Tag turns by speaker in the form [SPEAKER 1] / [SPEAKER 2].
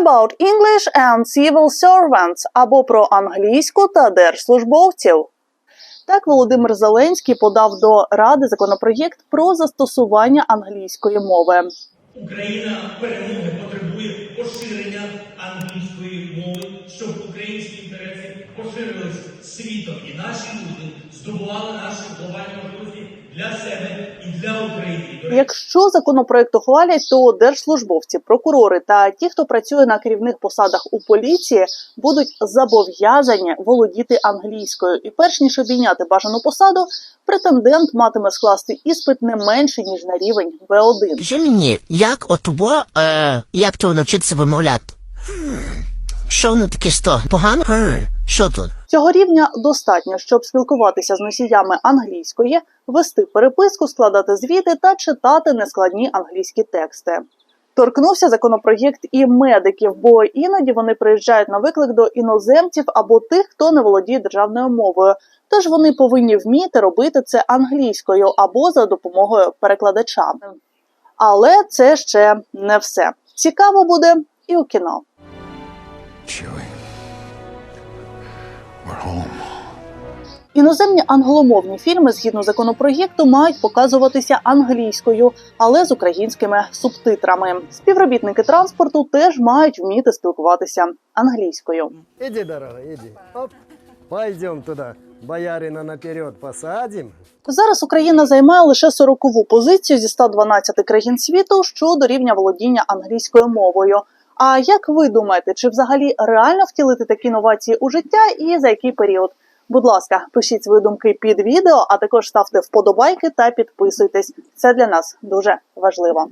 [SPEAKER 1] About English and Civil Servants або про англійську та держслужбовців. Так Володимир Зеленський подав до Ради законопроєкт про застосування англійської мови.
[SPEAKER 2] Україна перемоги потребує поширення англійської мови, щоб українські інтереси поширились світом, і наші люди здобували наші глобальні можливості для себе і для України.
[SPEAKER 1] Якщо законопроект ухвалять, то держслужбовці, прокурори та ті, хто працює на керівних посадах у поліції, будуть зобов'язані володіти англійською. І перш ніж обійняти бажану посаду, претендент матиме скласти іспит не менше ніж на рівень В1.
[SPEAKER 3] Скажи мені, як от во, е, як то навчитися вимовляти? Що воно таке сто? Погано? Що тут?
[SPEAKER 1] Цього рівня достатньо, щоб спілкуватися з носіями англійської, вести переписку, складати звіти та читати нескладні англійські тексти. Торкнувся законопроєкт і медиків, бо іноді вони приїжджають на виклик до іноземців або тих, хто не володіє державною мовою. Тож вони повинні вміти робити це англійською або за допомогою перекладача. Але це ще не все. Цікаво буде і у кіно.
[SPEAKER 4] We're home.
[SPEAKER 1] Іноземні англомовні фільми згідно законопроєкту мають показуватися англійською, але з українськими субтитрами. Співробітники транспорту теж мають вміти спілкуватися англійською.
[SPEAKER 5] Иди, дорогая, иди. Оп. Пойдем туда. Боярина наперед посадим.
[SPEAKER 1] Зараз Україна займає лише 40-ву позицію зі 112 країн світу щодо рівня володіння англійською мовою. А як ви думаєте, чи взагалі реально втілити такі новації у життя і за який період? Будь ласка, пишіть свої думки під відео, а також ставте вподобайки та підписуйтесь. Це для нас дуже важливо.